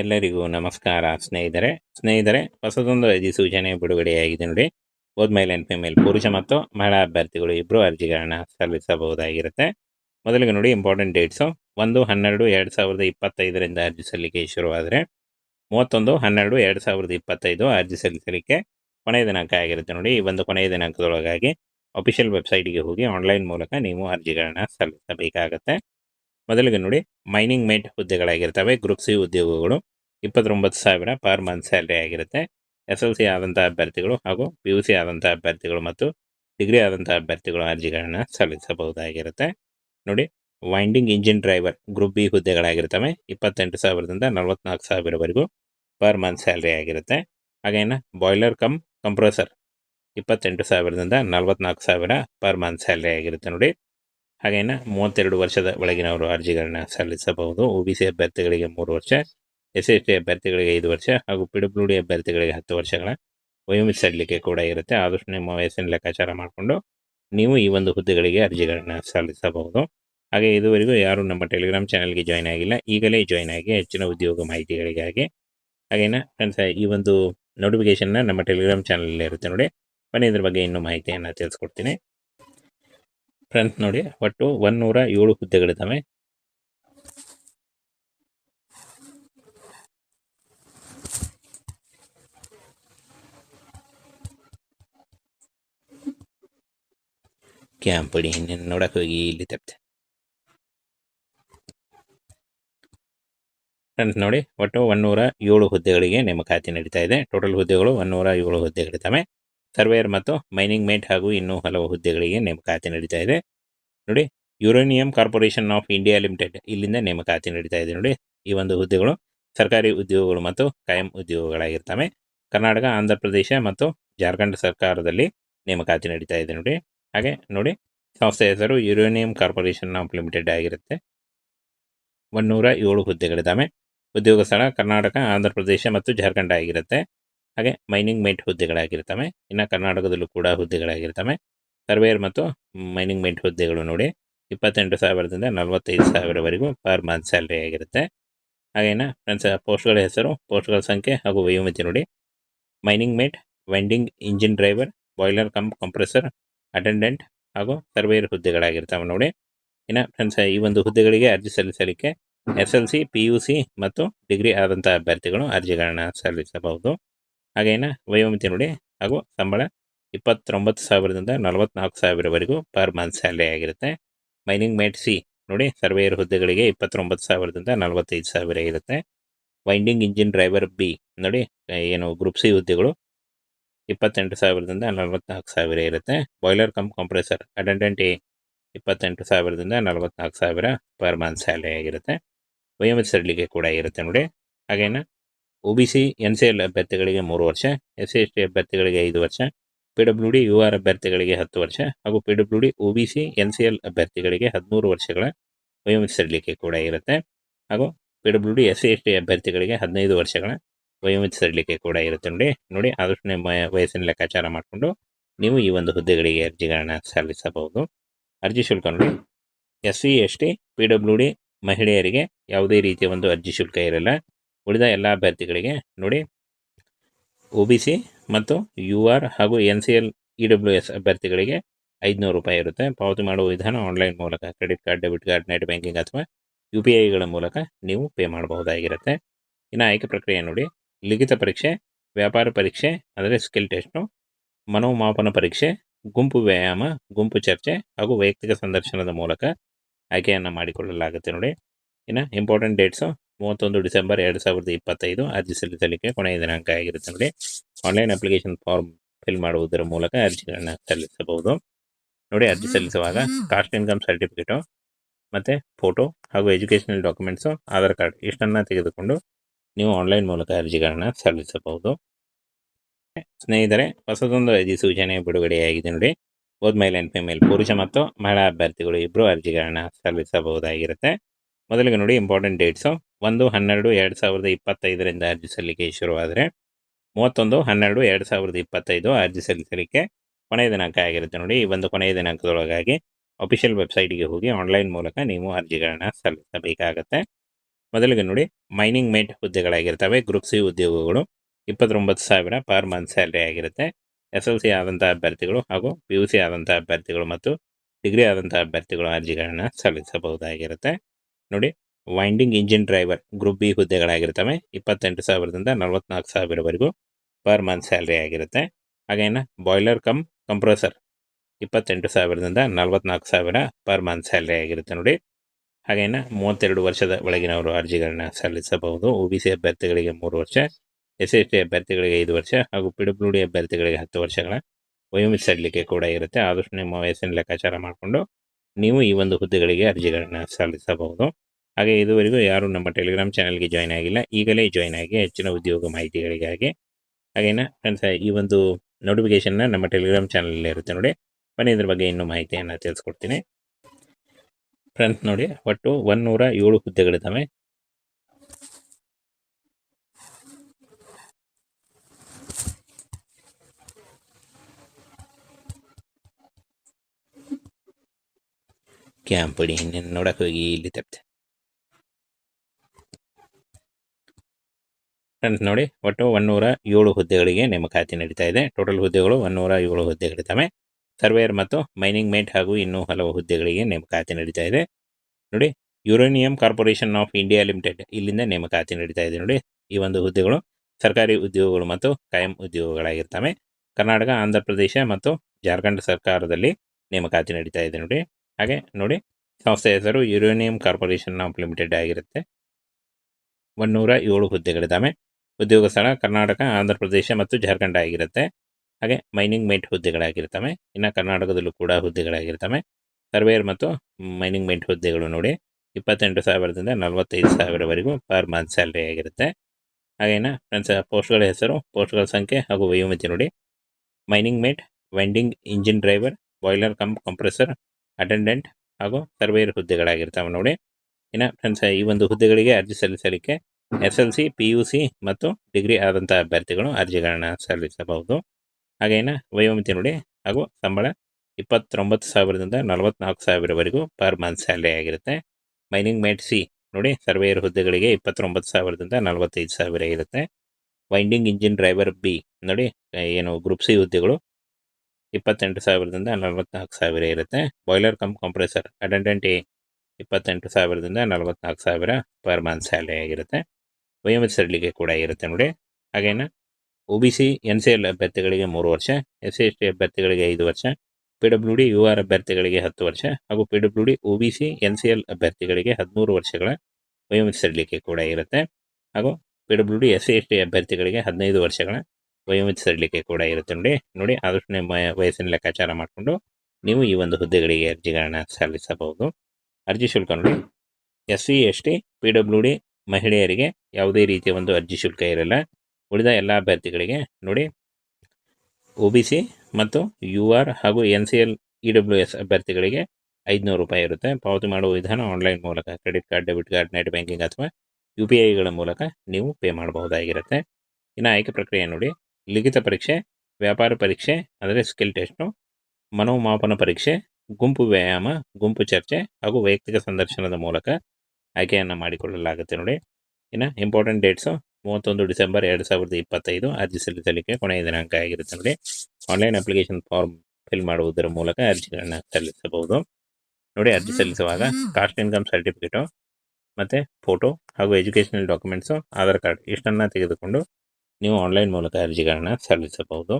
ಎಲ್ಲರಿಗೂ ನಮಸ್ಕಾರ. ಸ್ನೇಹಿತರೆ ಸ್ನೇಹಿತರೆ, ಹೊಸದೊಂದು ಅಧಿಸೂಚನೆ ಬಿಡುಗಡೆಯಾಗಿದೆ ನೋಡಿ. ಬೋತ್ ಮೇಲ್ ಆ್ಯಂಡ್ ಫಿಮೇಲ್ ಪುರುಷ ಮತ್ತು ಮಹಿಳಾ ಅಭ್ಯರ್ಥಿಗಳು ಇಬ್ಬರು ಅರ್ಜಿಗಳನ್ನ ಸಲ್ಲಿಸಬಹುದಾಗಿರುತ್ತೆ. ಮೊದಲಿಗೆ ನೋಡಿ ಇಂಪಾರ್ಟೆಂಟ್ ಡೇಟ್ಸು ಒಂದು, ಹನ್ನೆರಡು, ಎರಡು ಸಾವಿರದ ಇಪ್ಪತ್ತೈದರಿಂದ ಅರ್ಜಿ ಸಲ್ಲಿಕೆ ಶುರುವಾದರೆ, ಮೂವತ್ತೊಂದು, ಹನ್ನೆರಡು, ಎರಡು ಸಾವಿರದ ಇಪ್ಪತ್ತೈದು ಅರ್ಜಿ ಸಲ್ಲಿಸಲಿಕ್ಕೆ ಕೊನೆಯ ದಿನಾಂಕ ಆಗಿರುತ್ತೆ ನೋಡಿ. ಈ ಒಂದು ಕೊನೆಯ ದಿನಾಂಕದೊಳಗಾಗಿ ಅಫಿಷಿಯಲ್ ವೆಬ್ಸೈಟ್ಗೆ ಹೋಗಿ ಆನ್ಲೈನ್ ಮೂಲಕ ನೀವು ಅರ್ಜಿಗಳನ್ನ ಸಲ್ಲಿಸಬೇಕಾಗತ್ತೆ. ಮೊದಲಿಗೆ ನೋಡಿ ಮೈನಿಂಗ್ ಮೇಟ್ ಹುದ್ದೆಗಳಾಗಿರ್ತವೆ ಗ್ರೂಪ್ ಸಿ ಉದ್ಯೋಗಗಳು, ಇಪ್ಪತ್ತೊಂಬತ್ತು ಸಾವಿರ ಪರ್ ಮಂತ್ ಸ್ಯಾಲ್ರಿ ಆಗಿರುತ್ತೆ. ಎಸ್ ಎಲ್ ಸಿ ಆದಂಥ ಅಭ್ಯರ್ಥಿಗಳು ಹಾಗೂ ಪಿ ಯು ಸಿ ಆದಂಥ ಅಭ್ಯರ್ಥಿಗಳು ಮತ್ತು ಡಿಗ್ರಿ ಆದಂಥ ಅಭ್ಯರ್ಥಿಗಳು ಅರ್ಜಿಗಳನ್ನ ಸಲ್ಲಿಸಬಹುದಾಗಿರುತ್ತೆ. ನೋಡಿ winding engine driver group B ಹುದ್ದೆಗಳಾಗಿರ್ತವೆ, ಇಪ್ಪತ್ತೆಂಟು ಸಾವಿರದಿಂದ ನಲವತ್ನಾಲ್ಕು ಸಾವಿರವರೆಗೂ ಪರ್ ಮಂತ್ ಸ್ಯಾಲ್ರಿ ಆಗಿರುತ್ತೆ. ಹಾಗೇನ ಬಾಯ್ಲರ್ ಕಮ್ ಕಂಪ್ರೆಸರ್ ಇಪ್ಪತ್ತೆಂಟು ಸಾವಿರದಿಂದ ನಲವತ್ನಾಲ್ಕು ಸಾವಿರ ಪರ್ ಮಂತ್ ಸ್ಯಾಲ್ರಿ ಆಗಿರುತ್ತೆ ನೋಡಿ. ಹಾಗೇನ ಮೂವತ್ತೆರಡು ವರ್ಷದ ಒಳಗಿನವರು ಅರ್ಜಿಗಳನ್ನ ಸಲ್ಲಿಸಬಹುದು. ಒ ಬಿ ಸಿ ಅಭ್ಯರ್ಥಿಗಳಿಗೆ ಮೂರು ವರ್ಷ, ಎಸ್ ಎಸ್ ಟಿ ಅಭ್ಯರ್ಥಿಗಳಿಗೆ ಐದು ವರ್ಷ ಹಾಗೂ ಪಿ ಡಬ್ಲ್ಯೂ ಡಿ ಅಭ್ಯರ್ಥಿಗಳಿಗೆ ಹತ್ತು ವರ್ಷಗಳ ವಯೋಮಿತಿ ಸಡಿಲಿಕೆ ಕೂಡ ಇರುತ್ತೆ. ಆದಷ್ಟು ನಿಮ್ಮ ವಯಸ್ಸಿನ ಲೆಕ್ಕಾಚಾರ ಮಾಡಿಕೊಂಡು ನೀವು ಈ ಒಂದು ಹುದ್ದೆಗಳಿಗೆ ಅರ್ಜಿಗಳನ್ನ ಸಲ್ಲಿಸಬಹುದು. ಹಾಗೆ ಇದುವರೆಗೂ ಯಾರು ನಮ್ಮ ಟೆಲಿಗ್ರಾಮ್ ಚಾನಲ್ಗೆ ಜಾಯ್ನ್ ಆಗಿಲ್ಲ. ಈಗಲೇ ಜಾಯ್ನ್ ಆಗಿ ಹೆಚ್ಚಿನ ಉದ್ಯೋಗ ಮಾಹಿತಿಗಳಿಗಾಗಿ. ಹಾಗೇನ ಫ್ರೆಂಡ್ಸ್, ಈ ಒಂದು ನೋಟಿಫಿಕೇಶನ್ನ ನಮ್ಮ ಟೆಲಿಗ್ರಾಮ್ ಚಾನಲ್ ಇರುತ್ತೆ ನೋಡಿ. ಬನ್ನಿ ಇದ್ರ ಬಗ್ಗೆ ಇನ್ನೂ ಮಾಹಿತಿಯನ್ನು ತಿಳಿಸ್ಕೊಡ್ತೀನಿ. ಫ್ರೆಂಡ್ಸ್ ನೋಡಿ, ಒಟ್ಟು ಒನ್ನೂರ ಏಳು ಹುದ್ದೆಗಳಿದ್ದಾವೆ. ಕ್ಯಾಂಪಡಿ ಇನ್ನೇನು ನೋಡಕ್ಕೆ ಹೋಗಿ ಇಲ್ಲಿ ತಪ್ಪೆ ಫ್ರೆಂಡ್ಸ್ ನೋಡಿ, ಒಟ್ಟು ಒನ್ನೂರ ಏಳು ಹುದ್ದೆಗಳಿಗೆ ನೇಮಕಾತಿ ನಡೀತಾ ಇದೆ. ಟೋಟಲ್ ಹುದ್ದೆಗಳು ಒನ್ನೂರ ಏಳು ಹುದ್ದೆಗಳಿದ್ದಾವೆ. ಸರ್ವೇಯರ್ ಮತ್ತು ಮೈನಿಂಗ್ ಮೇಟ್ ಹಾಗೂ ಇನ್ನೂ ಹಲವು ಹುದ್ದೆಗಳಿಗೆ ನೇಮಕಾತಿ ನಡೀತಾ ಇದೆ. ನೋಡಿ, uranium corporation of India limited ಇಲ್ಲಿಂದ ನೇಮಕಾತಿ ನಡೀತಾ ಇದೆ. ನೋಡಿ, ಈ ಒಂದು ಹುದ್ದೆಗಳು ಸರ್ಕಾರಿ ಉದ್ಯೋಗಗಳು ಮತ್ತು ಕಾಯಂ ಉದ್ಯೋಗಗಳಾಗಿರ್ತವೆ. ಕರ್ನಾಟಕ, ಆಂಧ್ರ ಪ್ರದೇಶ ಮತ್ತು ಜಾರ್ಖಂಡ್ ಸರ್ಕಾರದಲ್ಲಿ ನೇಮಕಾತಿ ನಡೀತಾ ಇದೆ. ನೋಡಿ, ಹಾಗೆ ನೋಡಿ ಸಂಸ್ಥೆ ಹೆಸರು ಯುರೇನಿಯಂ ಕಾರ್ಪೊರೇಷನ್ ಆಫ್ ಲಿಮಿಟೆಡ್ ಆಗಿರುತ್ತೆ. ಒನ್ನೂರ ಏಳು ಹುದ್ದೆಗಳಿದ್ದಾವೆ. ಉದ್ಯೋಗ ಸ್ಥಳ ಕರ್ನಾಟಕ, ಆಂಧ್ರ ಪ್ರದೇಶ ಮತ್ತು ಜಾರ್ಖಂಡ್ ಆಗಿರುತ್ತೆ. ಹಾಗೆ ಮೈನಿಂಗ್ ಮೇಟ್ ಹುದ್ದೆಗಳಾಗಿರ್ತವೆ. ಇನ್ನು ಕರ್ನಾಟಕದಲ್ಲೂ ಕೂಡ ಹುದ್ದೆಗಳಾಗಿರ್ತವೆ. ಸರ್ವೇಯರ್ ಮತ್ತು ಮೈನಿಂಗ್ ಮೇಟ್ ಹುದ್ದೆಗಳು ನೋಡಿ, ಇಪ್ಪತ್ತೆಂಟು ಸಾವಿರದಿಂದ ನಲವತ್ತೈದು ಸಾವಿರವರೆಗೂ ಪರ್ ಮಂತ್ ಸ್ಯಾಲ್ರಿ ಆಗಿರುತ್ತೆ. ಹಾಗೇನ ಫ್ರೆಂಡ್ಸ್ ಪೋಸ್ಟ್ಗಳ ಹೆಸರು, ಪೋಸ್ಟ್ಗಳ ಸಂಖ್ಯೆ ಹಾಗೂ ವಯೋಮಿತಿ ನೋಡಿ. Mining mate winding engine driver boiler comp compressor attendant ಹಾಗೂ ಸರ್ವೇಯರ್ ಹುದ್ದೆಗಳಾಗಿರ್ತವೆ ನೋಡಿ. ಇನ್ನು ಫ್ರೆಂಡ್ಸ್ ಈ ಒಂದು ಹುದ್ದೆಗಳಿಗೆ ಅರ್ಜಿ ಸಲ್ಲಿಸಲಿಕ್ಕೆ ಎಸ್ ಎಲ್ ಸಿ ಪಿ ಮತ್ತು ಡಿಗ್ರಿ ಆದಂಥ ಅಭ್ಯರ್ಥಿಗಳು ಅರ್ಜಿಗಳನ್ನ ಸಲ್ಲಿಸಬಹುದು. ಹಾಗೇನ ವಯೋಮಿತಿ ನೋಡಿ ಹಾಗೂ ಸಂಬಳ ಇಪ್ಪತ್ತೊಂಬತ್ತು ಸಾವಿರದಿಂದ ನಲವತ್ನಾಲ್ಕು ಸಾವಿರವರೆಗೂ ಪರ್ ಮಂತ್ ಸ್ಯಾಲ್ರಿ ಆಗಿರುತ್ತೆ. ಮೈನಿಂಗ್ ಮೇಟ್ ಸಿ ನೋಡಿ ಸರ್ವೇಯರ್ ಹುದ್ದೆಗಳಿಗೆ ಇಪ್ಪತ್ತೊಂಬತ್ತು ಸಾವಿರದಿಂದ ನಲವತ್ತೈದು ಸಾವಿರ ಇರುತ್ತೆ ವೈಂಡಿಂಗ್ ಇಂಜಿನ್ ಡ್ರೈವರ್ ಬಿ ನೋಡಿ ಏನು ಗ್ರೂಪ್ ಸಿ ಹುದ್ದೆಗಳು ಇಪ್ಪತ್ತೆಂಟು ಸಾವಿರದಿಂದ ನಲವತ್ನಾಲ್ಕು ಸಾವಿರ ಇರುತ್ತೆ. Boiler comp compressor attendant A ಇಪ್ಪತ್ತೆಂಟು ಸಾವಿರದಿಂದ ನಲವತ್ನಾಲ್ಕು ಸಾವಿರ ಪರ್ ಮಂತ್ ಸ್ಯಾಲ್ರಿ ಆಗಿರುತ್ತೆ. ವಯೋಮಿತಿ ಸಡಿಲಿಕೆ ಕೂಡ ಇರುತ್ತೆ ನೋಡಿ. ಹಾಗೇನ O B C N C L ಅಭ್ಯರ್ಥಿಗಳಿಗೆ ಮೂರು ವರ್ಷ ಎಸ್ ಸಿ ಎಸ್ ಟಿ ಅಭ್ಯರ್ಥಿಗಳಿಗೆ ಐದು ವರ್ಷ P W D U R ಅಭ್ಯರ್ಥಿಗಳಿಗೆ ಹತ್ತು ವರ್ಷ ಹಾಗೂ P W D O B C N C L ಅಭ್ಯರ್ಥಿಗಳಿಗೆ ಹದಿಮೂರು ವರ್ಷಗಳ ವಯೋಮಿತಿ ಸಡಿಲಿಕೆ ಕೂಡ ಇರುತ್ತೆ ಹಾಗೂ P W D S C S T ಅಭ್ಯರ್ಥಿಗಳಿಗೆ ಹದಿನೈದು ವರ್ಷಗಳ ವಯೋಮಿತಿ ಸಡಿಲಿಕೆ ಕೂಡ ಇರುತ್ತೆ ನೋಡಿ. ನೋಡಿ, ಆದಷ್ಟು ನಿಮ್ಮ ವಯಸ್ಸಿನ ಲೆಕ್ಕಾಚಾರ ಮಾಡಿಕೊಂಡು ನೀವು ಈ ಒಂದು ಹುದ್ದೆಗಳಿಗೆ ಅರ್ಜಿಗಳನ್ನು ಸಲ್ಲಿಸಬಹುದು. ಅರ್ಜಿ ಶುಲ್ಕ ನೋಡಿ. S C S T P W D ಮಹಿಳೆಯರಿಗೆ ಯಾವುದೇ ರೀತಿಯ ಒಂದು ಅರ್ಜಿ ಶುಲ್ಕ ಇರಲ್ಲ. ಉಳಿದ ಎಲ್ಲ ಅಭ್ಯರ್ಥಿಗಳಿಗೆ ನೋಡಿ ಒ ಮತ್ತು ಯು ಆರ್ ಹಾಗೂ N C L E W S ಅಭ್ಯರ್ಥಿಗಳಿಗೆ ಐದುನೂರು ರೂಪಾಯಿ ಇರುತ್ತೆ. ಪಾವತಿ ಮಾಡುವ ವಿಧಾನ ಆನ್ಲೈನ್ ಮೂಲಕ credit card debit card net banking ಅಥವಾ ಯು ಪಿ ಐಗಳ ಮೂಲಕ ನೀವು ಪೇ ಮಾಡಬಹುದಾಗಿರುತ್ತೆ. ಇನ್ನು ಆಯ್ಕೆ ಪ್ರಕ್ರಿಯೆ ನೋಡಿ. ಲಿಖಿತ ಪರೀಕ್ಷೆ, ವ್ಯಾಪಾರ ಪರೀಕ್ಷೆ, ಅಂದರೆ ಸ್ಕಿಲ್ ಟೆಸ್ಟು ಮನೋಮಾಪನ ಪರೀಕ್ಷೆ, ಗುಂಪು ವ್ಯಾಯಾಮ, ಗುಂಪು ಚರ್ಚೆ ಹಾಗೂ ವೈಯಕ್ತಿಕ ಸಂದರ್ಶನದ ಮೂಲಕ ಆಯ್ಕೆಯನ್ನು ಮಾಡಿಕೊಳ್ಳಲಾಗುತ್ತೆ ನೋಡಿ. ಇನ್ನು ಇಂಪಾರ್ಟೆಂಟ್ ಡೇಟ್ಸು ಮೂವತ್ತೊಂದು ಡಿಸೆಂಬರ್ ಎರಡು ಸಾವಿರದ ಇಪ್ಪತ್ತೈದು ಅರ್ಜಿ ಸಲ್ಲಿಸಲಿಕ್ಕೆ ಕೊನೆಯ ದಿನಾಂಕ ಆಗಿರುತ್ತೆ ನೋಡಿ. ಆನ್ಲೈನ್ ಅಪ್ಲಿಕೇಶನ್ ಫಾರ್ಮ್ ಫಿಲ್ ಮಾಡುವುದರ ಮೂಲಕ ಅರ್ಜಿಗಳನ್ನು ಸಲ್ಲಿಸಬಹುದು. ನೋಡಿ ಅರ್ಜಿ ಸಲ್ಲಿಸುವಾಗ ಕಾಸ್ಟ್ ಇನ್ಕಮ್ ಸರ್ಟಿಫಿಕೇಟು ಮತ್ತು ಫೋಟೋ ಹಾಗೂ ಎಜುಕೇಷನಲ್ ಡಾಕ್ಯುಮೆಂಟ್ಸು ಆಧಾರ್ ಕಾರ್ಡ್ ಇಷ್ಟನ್ನು ತೆಗೆದುಕೊಂಡು ನೀವು ಆನ್ಲೈನ್ ಮೂಲಕ ಅರ್ಜಿಗಳನ್ನು ಸಲ್ಲಿಸಬಹುದು. ಸ್ನೇಹಿತರೆ ಹೊಸದೊಂದು ಅಧಿಸೂಚನೆ ಬಿಡುಗಡೆಯಾಗಿದೆ ನೋಡಿ. ಬೋತ್ ಮೈಲ್ ಆ್ಯಂಡ್ ಫಿಮೇಲ್ ಪುರುಷ ಮತ್ತು ಮಹಿಳಾ ಅಭ್ಯರ್ಥಿಗಳು ಇಬ್ಬರು ಅರ್ಜಿಗಳನ್ನು ಸಲ್ಲಿಸಬಹುದಾಗಿರುತ್ತೆ. ಮೊದಲಿಗೆ ನೋಡಿ ಇಂಪಾರ್ಟೆಂಟ್ ಡೇಟ್ಸು ಒಂದು, ಹನ್ನೆರಡು, ಎರಡು ಸಾವಿರದ ಇಪ್ಪತ್ತೈದರಿಂದ ಅರ್ಜಿ ಸಲ್ಲಿಕೆ ಶುರುವಾದರೆ ಮೂವತ್ತೊಂದು, ಹನ್ನೆರಡು, ಎರಡು ಸಾವಿರದ ಇಪ್ಪತ್ತೈದು ಅರ್ಜಿ ಸಲ್ಲಿಸಲಿಕ್ಕೆ ಕೊನೆಯ ದಿನಾಂಕ ಆಗಿರುತ್ತೆ ನೋಡಿ. ಈ ಒಂದು ಕೊನೆಯ ದಿನಾಂಕದೊಳಗಾಗಿ ಅಫಿಷಿಯಲ್ ವೆಬ್ಸೈಟ್ಗೆ ಹೋಗಿ ಆನ್ಲೈನ್ ಮೂಲಕ ನೀವು ಅರ್ಜಿಗಳನ್ನ ಸಲ್ಲಿಸಬೇಕಾಗತ್ತೆ. ಮೊದಲಿಗೆ ನೋಡಿ ಮೈನಿಂಗ್ ಮೇಟ್ ಹುದ್ದೆಗಳಾಗಿರ್ತವೆ. ಗ್ರೂಪ್ ಸಿ ಉದ್ಯೋಗಗಳು, ಇಪ್ಪತ್ತೊಂಬತ್ತು ಸಾವಿರ ಪರ್ ಮಂತ್ ಸ್ಯಾಲ್ರಿ ಆಗಿರುತ್ತೆ. ಎಸ್ ಎಲ್ ಸಿ ಆದಂಥ ಅಭ್ಯರ್ಥಿಗಳು ಹಾಗೂ ಪಿ ಯು ಸಿ ಆದಂಥ ಅಭ್ಯರ್ಥಿಗಳು ಮತ್ತು ಡಿಗ್ರಿ ಆದಂಥ ಅಭ್ಯರ್ಥಿಗಳು ಅರ್ಜಿಗಳನ್ನು ಸಲ್ಲಿಸಬಹುದಾಗಿರುತ್ತೆ. ನೋಡಿ winding engine driver group B ಹುದ್ದೆಗಳಾಗಿರ್ತವೆ ಇಪ್ಪತ್ತೆಂಟು ಸಾವಿರದಿಂದ ನಲವತ್ನಾಲ್ಕು ಸಾವಿರವರೆಗೂ ಪರ್ ಮಂತ್ ಸ್ಯಾಲ್ರಿ ಆಗಿರುತ್ತೆ. ಹಾಗೇನ ಬಾಯ್ಲರ್ ಕಮ್ ಕಂಪ್ರೆಸರ್ ಇಪ್ಪತ್ತೆಂಟು ಸಾವಿರದಿಂದ ನಲವತ್ನಾಲ್ಕು ಸಾವಿರ ಪರ್ ಮಂತ್ ಸ್ಯಾಲ್ರಿ ಆಗಿರುತ್ತೆ ನೋಡಿ. ಹಾಗೇನ ಮೂವತ್ತೆರಡು ವರ್ಷದ ಒಳಗಿನವರು ಅರ್ಜಿಗಳನ್ನ ಸಲ್ಲಿಸಬಹುದು. ಒ ಬಿ ಸಿ ಅಭ್ಯರ್ಥಿಗಳಿಗೆ ಮೂರು ವರ್ಷ, ಎಸ್ ಎಸ್ ಟಿ ಅಭ್ಯರ್ಥಿಗಳಿಗೆ ಐದು ವರ್ಷ ಹಾಗೂ ಪಿ ಡಿ ಅಭ್ಯರ್ಥಿಗಳಿಗೆ ಹತ್ತು ವರ್ಷಗಳ ವಯೋಮಿತಿ ಸಡಿಲಿಕೆ ಕೂಡ ಇರುತ್ತೆ. ಆದಷ್ಟು ನಿಮ್ಮ ವಯಸ್ಸಿನ ಲೆಕ್ಕಾಚಾರ ಮಾಡಿಕೊಂಡು ನೀವು ಈ ಒಂದು ಹುದ್ದೆಗಳಿಗೆ ಅರ್ಜಿಗಳನ್ನ ಸಲ್ಲಿಸಬಹುದು. ಹಾಗೆ ಇದುವರೆಗೂ ಯಾರು ನಮ್ಮ ಟೆಲಿಗ್ರಾಮ್ ಚಾನಲ್ಗೆ ಜಾಯ್ನ್ ಆಗಿಲ್ಲ. ಈಗಲೇ ಜಾಯ್ನ್ ಆಗಿ ಹೆಚ್ಚಿನ ಉದ್ಯೋಗ ಮಾಹಿತಿಗಳಿಗಾಗಿ. ಹಾಗೇನ ಫ್ರೆಂಡ್ಸ್ ಈ ಒಂದು ನೋಟಿಫಿಕೇಶನ್ನ ನಮ್ಮ ಟೆಲಿಗ್ರಾಮ್ ಚಾನಲಲ್ಲಿ ಇರುತ್ತೆ ನೋಡಿ. ಬನ್ನಿ, ಇದ್ರ ಬಗ್ಗೆ ಇನ್ನೂ ಮಾಹಿತಿಯನ್ನು ತಿಳಿಸ್ಕೊಡ್ತೀನಿ. ಫ್ರೆಂಡ್ಸ್ ನೋಡಿ, ಒಟ್ಟು ಒನ್ನೂರ ಏಳು ಹುದ್ದೆಗಳಿದ್ದಾವೆ. ಕ್ಯಾಂಪಡಿ ಇನ್ನೇನು ನೋಡಕ್ಕೆ ಹೋಗಿ, ಇಲ್ಲಿ ತಪ್ಪೆ ಫ್ರೆಂಡ್ಸ್ ನೋಡಿ, ಒಟ್ಟು ಒನ್ನೂರ ಏಳು ಹುದ್ದೆಗಳಿಗೆ ನೇಮಕಾತಿ ನಡೀತಾ ಇದೆ. ಟೋಟಲ್ ಹುದ್ದೆಗಳು ಒನ್ನೂರ ಏಳು ಹುದ್ದೆಗಳಿದ್ದಾವೆ. ಸರ್ವೇಯರ್ ಮತ್ತು ಮೈನಿಂಗ್ ಮೇಟ್ ಹಾಗೂ ಇನ್ನೂ ಹಲವು ಹುದ್ದೆಗಳಿಗೆ ನೇಮಕಾತಿ ನಡೀತಾ ಇದೆ. ನೋಡಿ uranium corporation of India limited ಇಲ್ಲಿಂದ ನೇಮಕಾತಿ ನಡೀತಾ ಇದೆ ನೋಡಿ. ಈ ಒಂದು ಹುದ್ದೆಗಳು ಸರ್ಕಾರಿ ಉದ್ಯೋಗಗಳು ಮತ್ತು ಕಾಯಂ ಉದ್ಯೋಗಗಳಾಗಿರ್ತವೆ. ಕರ್ನಾಟಕ, ಆಂಧ್ರ ಪ್ರದೇಶ ಮತ್ತು ಜಾರ್ಖಂಡ್ ಸರ್ಕಾರದಲ್ಲಿ ನೇಮಕಾತಿ ನಡೀತಾ ಇದೆ ನೋಡಿ. ಹಾಗೆ ನೋಡಿ, ಸಂಸ್ಥೆ ಹೆಸರು ಯುರೇನಿಯಂ ಕಾರ್ಪೊರೇಷನ್ ಆಫ್ ಲಿಮಿಟೆಡ್ ಆಗಿರುತ್ತೆ. ಒನ್ನೂರ ಏಳು ಹುದ್ದೆಗಳಿದ್ದಾವೆ. ಉದ್ಯೋಗ ಸ್ಥಳ ಕರ್ನಾಟಕ, ಆಂಧ್ರ ಪ್ರದೇಶ ಮತ್ತು ಜಾರ್ಖಂಡ್ ಆಗಿರುತ್ತೆ. ಹಾಗೆ ಮೈನಿಂಗ್ ಮೇಟ್ ಹುದ್ದೆಗಳಾಗಿರ್ತವೆ. ಇನ್ನು ಕರ್ನಾಟಕದಲ್ಲೂ ಕೂಡ ಹುದ್ದೆಗಳಾಗಿರ್ತವೆ. ಸರ್ವೇಯರ್ ಮತ್ತು ಮೈನಿಂಗ್ ಮೇಟ್ ಹುದ್ದೆಗಳು ನೋಡಿ, ಇಪ್ಪತ್ತೆಂಟು ಸಾವಿರದಿಂದ ನಲವತ್ತೈದು ಸಾವಿರವರೆಗೂ ಪರ್ ಮಂತ್ ಸ್ಯಾಲ್ರಿ ಆಗಿರುತ್ತೆ. ಹಾಗೇನ ಫ್ರೆಂಡ್ಸ್ ಪೋಸ್ಟ್ಗಳ ಹೆಸರು, ಪೋಸ್ಟ್ಗಳ ಸಂಖ್ಯೆ ಹಾಗೂ ವಯೋಮಿತಿ ನೋಡಿ. Mining mate winding engine driver boiler comp compressor attendant ಹಾಗೂ ಸರ್ವೇಯರ್ ಹುದ್ದೆಗಳಾಗಿರ್ತವೆ ನೋಡಿ. ಇನ್ನು ಫ್ರೆಂಡ್ಸ್ ಈ ಒಂದು ಹುದ್ದೆಗಳಿಗೆ ಅರ್ಜಿ ಸಲ್ಲಿಸಲಿಕ್ಕೆ S L C P U C ಮತ್ತು ಡಿಗ್ರಿ ಆದಂಥ ಅಭ್ಯರ್ಥಿಗಳು ಅರ್ಜಿಗಳನ್ನು ಸಲ್ಲಿಸಬಹುದು. ಹಾಗೇನ ವಯೋಮಿತಿ ನೋಡಿ ಹಾಗೂ ಸಂಬಳ ಇಪ್ಪತ್ತೊಂಬತ್ತು ಸಾವಿರದಿಂದ ನಲವತ್ನಾಲ್ಕು ಸಾವಿರವರೆಗೂ ಪರ್ ಮಂತ್ ಸ್ಯಾಲ್ರಿ ಆಗಿರುತ್ತೆ. ಮೈನಿಂಗ್ ಮೇಟ್ ಸಿ ನೋಡಿ ಸರ್ವೇಯರ್ ಹುದ್ದೆಗಳಿಗೆ ಇಪ್ಪತ್ತೊಂಬತ್ತು ಸಾವಿರದಿಂದ ನಲವತ್ತೈದು ಸಾವಿರ ಇರುತ್ತೆ. ವೈಂಡಿಂಗ್ ಇಂಜಿನ್ ಡ್ರೈವರ್ ಬಿ ನೋಡಿ ಏನು ಗ್ರೂಪ್ ಸಿ ಹುದ್ದೆಗಳು ಇಪ್ಪತ್ತೆಂಟು ಸಾವಿರದಿಂದ ನಲವತ್ನಾಲ್ಕು ಸಾವಿರ ಇರುತ್ತೆ. Boiler com compressor attendant A ಇಪ್ಪತ್ತೆಂಟು ಸಾವಿರದಿಂದ ನಲವತ್ನಾಲ್ಕು ಸಾವಿರ ಪರ್ ಮಂತ್ ಸ್ಯಾಲ್ರಿ ಆಗಿರುತ್ತೆ. ವಯೋಮಿತಿ ಸರಳಿಕೆ ಕೂಡ ಇರುತ್ತೆ ನೋಡಿ. ಹಾಗೇನ O B C N C L ಅಭ್ಯರ್ಥಿಗಳಿಗೆ ಮೂರು ವರ್ಷ ಎಸ್ ಸಿ ಎಸ್ ಟಿ ಅಭ್ಯರ್ಥಿಗಳಿಗೆ ಐದು ವರ್ಷ P W D U R ಅಭ್ಯರ್ಥಿಗಳಿಗೆ ಹತ್ತು ವರ್ಷ ಹಾಗೂ P W D O B C N C L ಅಭ್ಯರ್ಥಿಗಳಿಗೆ ಹದಿಮೂರು ವರ್ಷಗಳ ವಯೋಮಿತಿ ಸರಳಿಕೆ ಕೂಡ ಇರುತ್ತೆ ಹಾಗೂ P W D S C S T ಅಭ್ಯರ್ಥಿಗಳಿಗೆ ಹದಿನೈದು ವರ್ಷಗಳ ವಯೋಮಿತಿ ಸರಳಿಕೆ ಕೂಡ ಇರುತ್ತೆ ನೋಡಿ. ನೋಡಿ, ಆದಷ್ಟು ನಿಮ್ಮ ವಯಸ್ಸಿನ ಲೆಕ್ಕಾಚಾರ ಮಾಡಿಕೊಂಡು ನೀವು ಈ ಒಂದು ಹುದ್ದೆಗಳಿಗೆ ಅರ್ಜಿಗಳನ್ನು ಸಲ್ಲಿಸಬಹುದು. ಅರ್ಜಿ ಶುಲ್ಕ ನೋಡಿ. S C S T P W D ಮಹಿಳೆಯರಿಗೆ ಯಾವುದೇ ರೀತಿಯ ಒಂದು ಅರ್ಜಿ ಶುಲ್ಕ ಇರಲ್ಲ. ಉಳಿದ ಎಲ್ಲ ಅಭ್ಯರ್ಥಿಗಳಿಗೆ ನೋಡಿ. ಒ ಬಿ ಸಿ ಮತ್ತು ಯು ಆರ್ ಹಾಗೂ N C L E W S ಅಭ್ಯರ್ಥಿಗಳಿಗೆ ಐದುನೂರು ರೂಪಾಯಿ ಇರುತ್ತೆ. ಪಾವತಿ ಮಾಡುವ ವಿಧಾನ ಆನ್ಲೈನ್ ಮೂಲಕ, credit card, debit card, net banking ಅಥವಾ ಯು ಪಿ ಐಗಳ ಮೂಲಕ ನೀವು ಪೇ ಮಾಡಬಹುದಾಗಿರುತ್ತೆ. ಇನ್ನು ಆಯ್ಕೆ ಪ್ರಕ್ರಿಯೆ ನೋಡಿ. ಲಿಖಿತ ಪರೀಕ್ಷೆ, ವ್ಯಾಪಾರ ಪರೀಕ್ಷೆ, ಅಂದರೆ ಸ್ಕಿಲ್ ಟೆಸ್ಟು, ಮನೋಮಾಪನ ಪರೀಕ್ಷೆ, ಗುಂಪು ವ್ಯಾಯಾಮ, ಗುಂಪು ಚರ್ಚೆ ಹಾಗೂ ವೈಯಕ್ತಿಕ ಸಂದರ್ಶನದ ಮೂಲಕ ಆಯ್ಕೆಯನ್ನು ಮಾಡಿಕೊಳ್ಳಲಾಗುತ್ತೆ ನೋಡಿ. ಇನ್ನು ಇಂಪಾರ್ಟೆಂಟ್ ಡೇಟ್ಸು ಮೂವತ್ತೊಂದು ಡಿಸೆಂಬರ್ ಎರಡು ಸಾವಿರದ ಇಪ್ಪತ್ತೈದು ಅರ್ಜಿ ಸಲ್ಲಿಸಲಿಕ್ಕೆ ಕೊನೆಯ ದಿನಾಂಕ ಆಗಿರುತ್ತೆ ನೋಡಿ. ಆನ್ಲೈನ್ ಅಪ್ಲಿಕೇಶನ್ ಫಾರ್ಮ್ ಫಿಲ್ ಮಾಡುವುದರ ಮೂಲಕ ಅರ್ಜಿಗಳನ್ನು ಸಲ್ಲಿಸಬಹುದು. ನೋಡಿ ಅರ್ಜಿ ಸಲ್ಲಿಸುವಾಗ ಕಾಸ್ಟ್ ಇನ್ಕಮ್ ಸರ್ಟಿಫಿಕೇಟು ಮತ್ತು ಫೋಟೋ ಹಾಗೂ ಎಜುಕೇಷನಲ್ ಡಾಕ್ಯುಮೆಂಟ್ಸು ಆಧಾರ್ ಕಾರ್ಡ್ ಇಷ್ಟನ್ನು ತೆಗೆದುಕೊಂಡು ನೀವು ಆನ್ಲೈನ್ ಮೂಲಕ ಅರ್ಜಿಗಳನ್ನು ಸಲ್ಲಿಸಬಹುದು.